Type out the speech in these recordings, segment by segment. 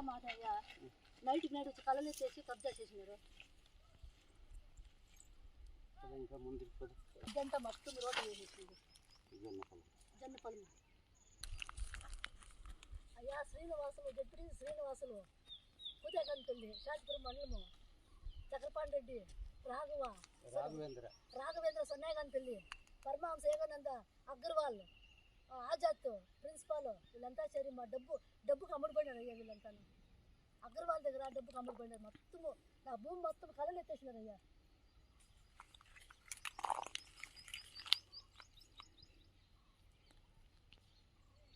అంతా నైట్ వచ్చి కళ్ళలు చేసి కబ్జా చేసినారు. ఇంకా ముందుకు ఇదంతా మొత్తం రోడ్డు వేసేసింది ఇదన్న పొలం. జన్నపల్లి అయ్యా శ్రీనివాసులు డిప్యూటీ శ్రీనివాసులు. పూజాకంపల్లి షాద్పురం మండలము. చక్రపాణి రెడ్డి రాఘవ. రాఘవేంద్ర. రాఘవేంద్ర సొన్నాయకంపల్లి పరమహంస ఏగానంద అగర్వాల్. ఆజాద్ ప్రిన్సిపాల్ వీళ్ళంతా చేరి మా డబ్బు డబ్బుకు అమ్ముడుపోయినారు అయ్యా వీళ్ళంతా. అగర్వాల్ దగ్గర డబ్బుకు అమ్ముడుపోయినారు మొత్తము నా భూమి మొత్తం కళలు ఎత్తేసినారు అయ్యా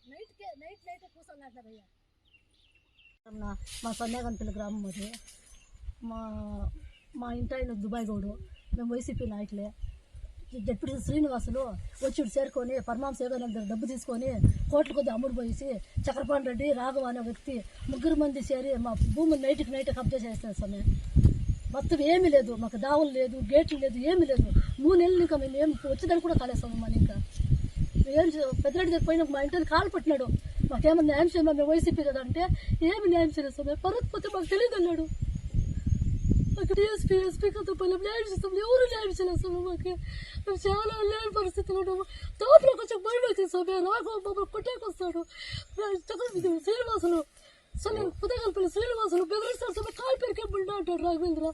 నైట్కే నైట్ నైట్ కూర్చొని అయ్యా. మా సన్యాగంపల్లి గ్రామం అది. మా మా ఇంటి ఆయన దుబాయ్ గౌడు. మేము వైసీపీ నాయకులే. డిప్యూటీ శ్రీనివాసులు వచ్చి చేరుకొని పరమాంశ ఏదైనా డబ్బు తీసుకొని కోట్ల కొద్ది అమ్ముడు పోయేసి చక్రపాణి రెడ్డి రాఘవ అనే వ్యక్తి ముగ్గురు మంది చేరి మా భూమిని నైట్కి నైట్ కబ్జా చేస్తారు సమయం మొత్తం ఏమీ లేదు మాకు దావులు లేదు గేట్లు లేదు ఏమీ లేదు. మూడు నెలలు ఇంకా మేము ఏం వచ్చేదాన్ని కూడా కాలేస్తాము మన ఇంకా ఏం చే- పెద్దరెడ్డి దగ్గర పోయిన మా ఇంటికి కాలు పట్టినాడు. మాకేమన్నా న్యాయం చేయమా మేము వైసీపీ కదా అంటే ఏమి న్యాయం చేయలేదు సార్ పోతే మాకు తెలియదు అన్నాడు. మాకు డిఎస్పీ ఎస్పీ కథ పల్లెం న్యాయం చేస్తాం ఎవరు చేయలేదు సార్ మాకు మేము చాలా లేని పరిస్థితిలో ఉన్నాము తోపులో కొంచెం భయం అవుతుంది సార్ మేము రాఘవ మమ్మల్ని కొట్టేకొస్తాడు చక్రవర్తి శ్రీనివాసులు అసలు పుదగల్పల్లి శ్రీనివాసులు బెదిరిస్తాడు సార్ కాలు పెరికే బుడ్డ అంటాడు రాఘవేంద్ర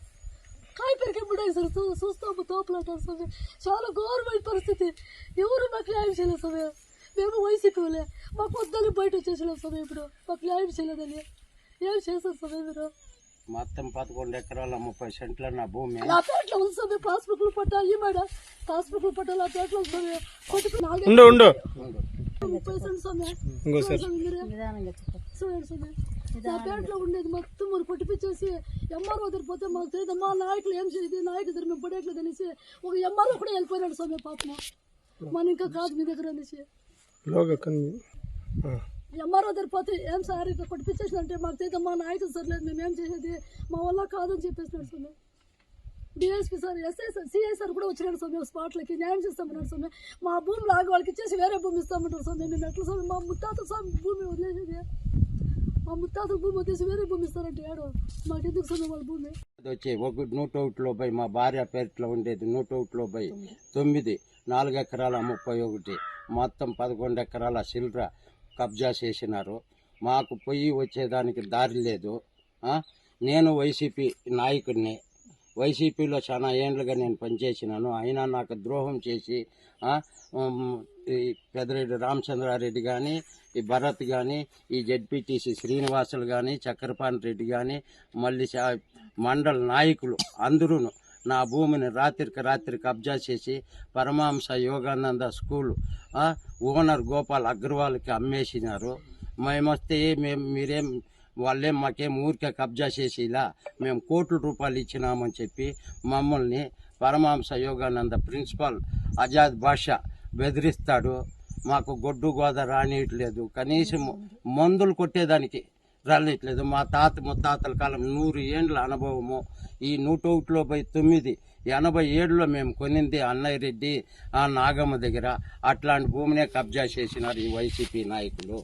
కాయ పెరికే బుడ్డ సార్ చూస్తాము తోపులు అంటారు సార్ చాలా ఘోరమైన పరిస్థితి ఎవరు మాకు న్యాయం చేయలేదు సార్ మేము వైసీపీ వాళ్ళే మాకు వద్దని బయట వచ్చేసినాం సార్ ఇప్పుడు మాకు న్యాయం చేయలేదని ఏం చేస్తారు సార్ మీరు మొత్తం పదకొండు ఎకరాల ముప్పై సెంట్ల నా భూమి. నా పేట్లో ఉంది సార్ పాస్బుక్లు పట్టా ఈ మేడం. పాస్బుక్లు పట్టా నా పేట్లో ఉంది సార్ కొట్టుకు నాలుగు ఉండు ఉండు. ముప్పై సెంట్ సమయం ఇంకోసారి చూడండి సమయం నా పేటలో ఉండేది మొత్తం మరి కొట్టిపించేసి ఎంఆర్ఓ దగ్గర పోతే మాకు తెలియదు మా నాయకులు ఏం చేయదు నాయకులు దగ్గర మేము పడేట్లేదు అనేసి ఒక ఎంఆర్ఓ కూడా వెళ్ళిపోయినాడు సమయం పాపం. మన ఇంకా కాదు మీ దగ్గర అనేసి. లోగా కన్ను. ఎంఆర్ఓ దగ్గర పోతే ఏం సార్ ఇక్కడ కొట్టిపించేసినంటే మాకు తెలియదు మా నాయకులు సర్లేదు మేము ఏం చేసేది? మా వల్ల కాదని చెప్పేసినాడు సమయం DSP sir SI sir CI sir కూడా వచ్చినాడు సమయం స్పాట్లకి న్యాయం చేస్తామన్నాడు సమయం మా భూమి లాగా వాళ్ళకి ఇచ్చేసి వేరే భూమి ఇస్తామంటారు సమయం మేము ఎట్లా సమయం మా ముత్తాత స్వామి భూమి వదిలేసేది. మా ముత్తాత భూమి వచ్చేసి వేరే భూమి ఇస్తారంటే ఏడో? మాకు ఎందుకు సమయం వాళ్ళ భూమి? అది వచ్చి ఒక నూట ఒకటిలో పోయి మా భార్య పేరులో ఉండేది నూట ఒకటిలో పోయి తొమ్మిది నాలుగు ఎకరాల ముప్పై ఒకటి మొత్తం పదకొండు ఎకరాల సిల్రా కబ్జా చేసినారు. మాకు పొయ్యి వచ్చేదానికి దారి లేదు. నేను వైసీపీ నాయకుడిని. వైసీపీలో చాలా ఏండ్లుగా నేను పనిచేసినాను. అయినా నాకు ద్రోహం చేసి పెదరెడ్డి ఈ రామచంద్రారెడ్డి కానీ ఈ భరత్ కానీ ఈ జడ్పీటీసీ శ్రీనివాసులు కానీ చక్రపాణి రెడ్డి కానీ మళ్ళీ మండల నాయకులు అందరూ నా భూమిని రాత్రికి రాత్రి కబ్జా చేసి పరమాంస యోగానంద స్కూల్ ఓనర్ గోపాల్ అగ్రవాల్కి అమ్మేసినారు. మేమొస్తే మేము మీరేం వాళ్ళేం మాకేం ఊరికే కబ్జా చేసి ఇలా మేము కోట్ల రూపాయలు ఇచ్చినామని చెప్పి మమ్మల్ని పరమాంస యోగానంద ప్రిన్సిపాల్ ఆజాద్ భాష బెదిరిస్తాడు. మాకు గొడ్డు గోద రానియట్లేదు. కనీసం మందులు కొట్టేదానికి రానియట్లేదు మా తాత ముత్తాతల కాలం నూరు ఏండ్ల అనుభవము. ఈ నూట ఒకటిలో పోయి తొమ్మిది ఎనభై ఏడులో మేము కొనింది అన్నయ్య రెడ్డి ఆ నాగమ్మ దగ్గర. అట్లాంటి భూమినే కబ్జా చేసినారు ఈ వైసీపీ నాయకులు.